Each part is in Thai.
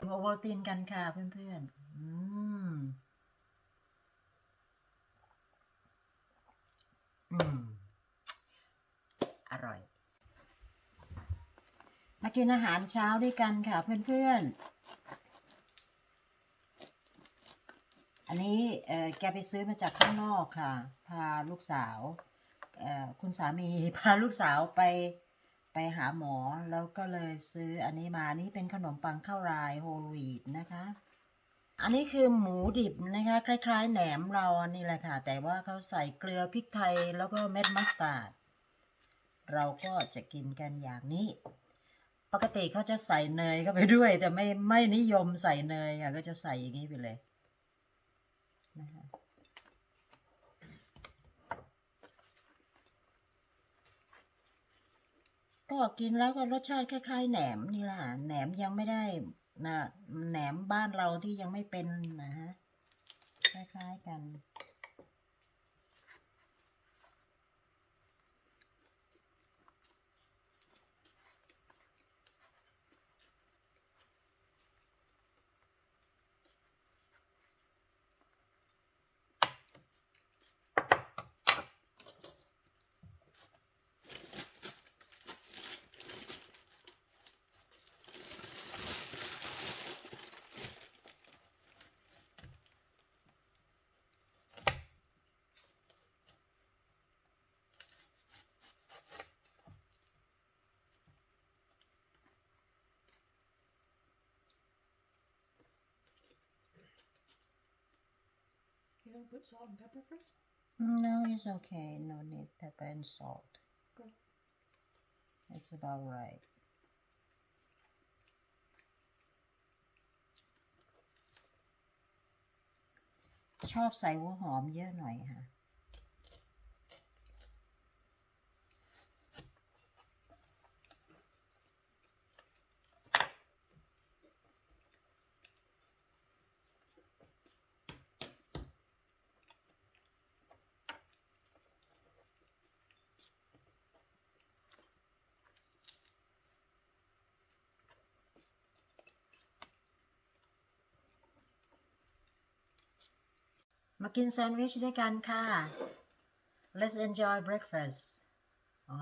โอวัลตินกันค่ะเพื่อนๆ อืม อืม อร่อย มากินอาหารเช้าด้วยกันค่ะเพื่อนๆ อันนี้แกไปซื้อมาจากข้างนอกค่ะ พาลูกสาวคุณสามีพาลูกสาวไป ไปหาหมอแล้วก็เลยซื้ออันนี้มานนี้เป็นขนมปังข้าวรายโฮลวีตนะคะ อันนี้คือหมูดิบนะคะ คล้าย ๆ แหนมเราอันนี้แหละค่ะ แต่ว่าเขาใส่เกลือพริกไทยแล้วก็เม็ดมัสตาร์ดเราก็จะกินกันอย่างนี้ ปกติเขาจะใส่เนยเข้าไปด้วย แต่ไม่ไม่นิยมใส่เนยค่ะก็จะใส่อย่างนี้ไปเลยนะคะ ก็กินแล้วก็รสชาติคล้ายๆแหนมนี่แหละแหนมยังไม่ได้นะแหนมบ้านเราที่ยังไม่เป็นนะฮะคล้ายๆกัน You don't put salt and pepper first? No, it's okay. No need pepper and salt. Good. It's about right. ชอบใส่หัวหอมเยอะหน่อยค่ะ มากินแซนด์วิชด้วยกันค่ะ Let's enjoy breakfast อ๋อ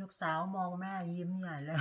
ลูกสาวมองแม่ยิ้มใหญ่เลย